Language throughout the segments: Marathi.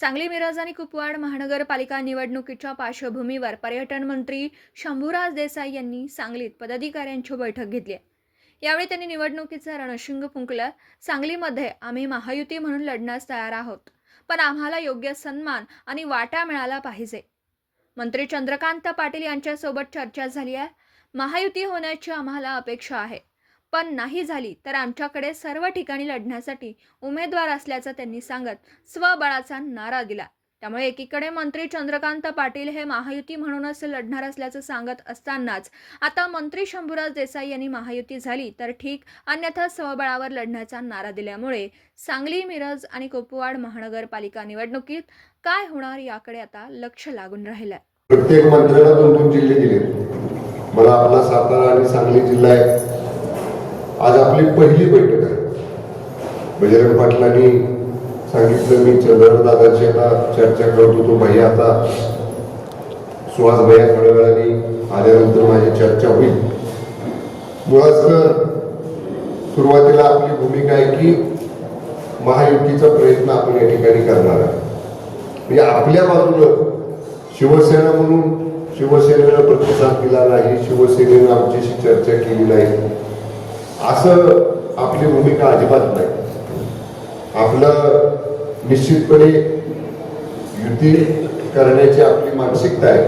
सांगली मिरज आणि कुपवाड महानगरपालिका निवडणुकीच्या पार्श्वभूमीवर पर्यटन मंत्री शंभूराज देसाई यांनी सांगलीत पदाधिकाऱ्यांची बैठक घेतली आहे. यावेळी त्यांनी निवडणुकीचं रणशिंग फुंकलं. सांगलीमध्ये आम्ही महायुती म्हणून लढण्यास तयार आहोत. पण आम्हाला योग्य सन्मान आणि वाटा मिळाला पाहिजे. मंत्री चंद्रकांत पाटील यांच्यासोबत चर्चा झाली आहे. महायुती होण्याची आम्हाला अपेक्षा आहे. पण नाही झाली तर आमच्याकडे सर्व ठिकाणी लढण्यासाठी उमेदवार असल्याचं त्यांनी सांगत स्वबळाचा नारा दिला. त्यामुळे एकीकडे मंत्री चंद्रकांत पाटील हे महायुती म्हणूनच लढणार असल्याचं सांगत असतानाच आता मंत्री शंभूराज देसाई यांनी महायुती झाली तर ठीक अन्यथा स्वबळावर लढण्याचा नारा दिल्यामुळे सांगली मिरज आणि कुपवाड महानगरपालिका निवडणुकीत काय होणार याकडे आता लक्ष लागून राहिलं प्रत्येक मंत्र्याला दोन दोन जिल्हे दिले मला आपला सातारा आणि सांगली जिल्हा आहे. आज आपली पहिली बैठक आहे. बजरंग पाटलांनी सांगितलं मी चंद्र दादाची आता चर्चा करत होतो. भाई आता सुहास भैया थोड्या वेळाने आल्यानंतर माझी चर्चा होईल. मुळात सुरुवातीला आपली भूमिका आहे की महायुतीचा प्रयत्न आपण या ठिकाणी करणार आहे. म्हणजे आपल्या बाजूनं शिवसेना म्हणून शिवसेनेनं प्रतिसाद दिला नाही शिवसेनेनं आमच्याशी चर्चा केली नाही. असं आपली भूमिका अजिबात नाही. आपलं निश्चितपणे युती करण्याची आपली मानसिकता आहे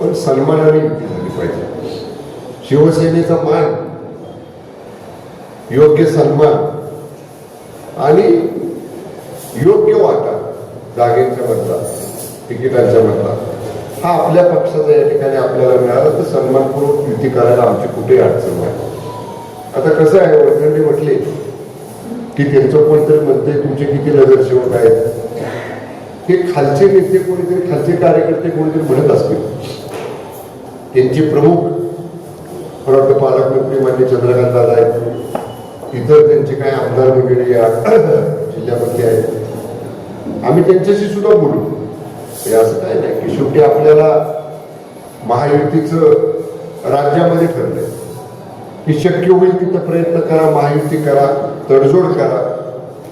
पण सन्मानाने युती झाली पाहिजे. शिवसेनेचा मान योग्य सन्मान आणि योग्य वाटा जागेच्या बदला तिकिटांच्या बदला हा आपल्या पक्षाचा या ठिकाणी आपल्याला मिळाला तर सन्मानपूर्वक युती करायला आमची कुठेही अडचण नाही. आता कसं आहे वडिलांनी म्हटले की त्यांचं कोणतरी म्हणते तुमचे किती नगरसेवक आहेत हे खालचे नेते कोणीतरी खालचे कार्यकर्ते कोणीतरी म्हणत असतील. त्यांचे प्रमुख मला वाटतं पालकमंत्री मान्य चंद्रकांत दादा आहेत. इतर त्यांचे काय आमदार वगैरे या जिल्ह्यामध्ये आहेत. आम्ही त्यांच्याशी सुद्धा बोलू. हे असं काय नाही की शेवटी आपल्याला महायुतीचं राज्यामध्ये ठरलंय. की शक्य होईल तिथं प्रयत्न करा महायुती करा तडजोड करा.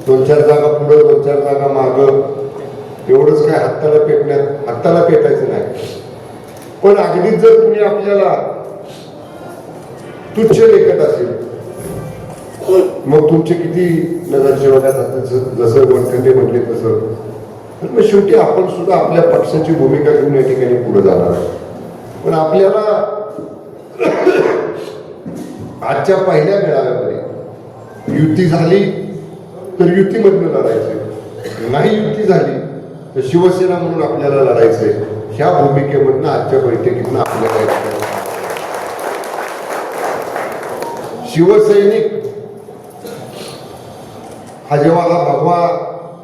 दोन चार जागा पुढं दोन चार जागा मागं. एवढंच काय हाताला पेटण्यात हाताला पेटायचं नाही. पण अगदीच जर तुम्ही आपल्याला तुच्छ लेखत असेल मग तुमचे किती नजर आहेत जसं- जसं वनखंडे म्हटले तसं. तर मग शेवटी आपण सुद्धा आपल्या पक्षाची भूमिका घेऊन या ठिकाणी पुढे जाणार पण आपल्याला आजच्या पहिल्या मेळाव्यामध्ये युती झाली तर युतीमधनं लढायचे नाही युती झाली तर शिवसेना म्हणून आपल्याला लढायचंय. ह्या भूमिकेमधनं आजच्या बैठकीतनं आपल्याला शिवसैनिक हा जेव्हा हा भगवा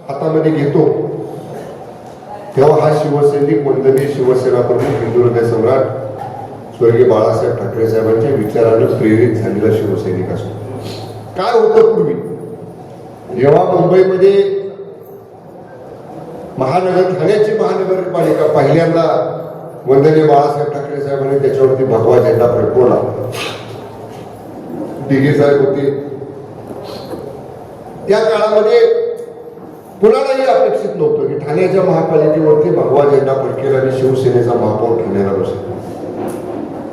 हातामध्ये घेतो तेव्हा हा शिवसैनिक वंदनीय शिवसेना प्रमुख हिंदुहृदय सम्राट स्वर्गीय बाळासाहेब ठाकरे साहेबांच्या विचारानं प्रेरित झालेला शिवसैनिक असतो. काय होतं पूर्वी? जेव्हा मुंबईमध्ये महानगर ठाण्याची महानगरपालिका पहिल्यांदा वंदनीय बाळासाहेब ठाकरे साहेबांनी त्याच्यावरती भगवा झेंडा फडकवला. दिघे साहेब होते. त्या काळामध्ये कुणालाही अपेक्षित नव्हतं की ठाण्याच्या महापालिकेवरती भगवा झेंडा फडकेल आणि शिवसेनेचा महापौर ठाण्याला बसेल.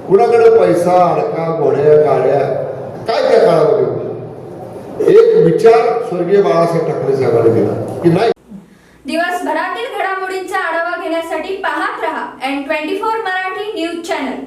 कुणाकडे पैसा अडका घोड्या गाड्या काय त्या काळामध्ये होतं? एक विचार स्वर्गीय बाळासाहेब ठाकरे साहेबांनी दिला की नाही. दिवसभरातील घडामोडींचा आढावा घेण्यासाठी पाहत रहा N twenty four Marathi news channel.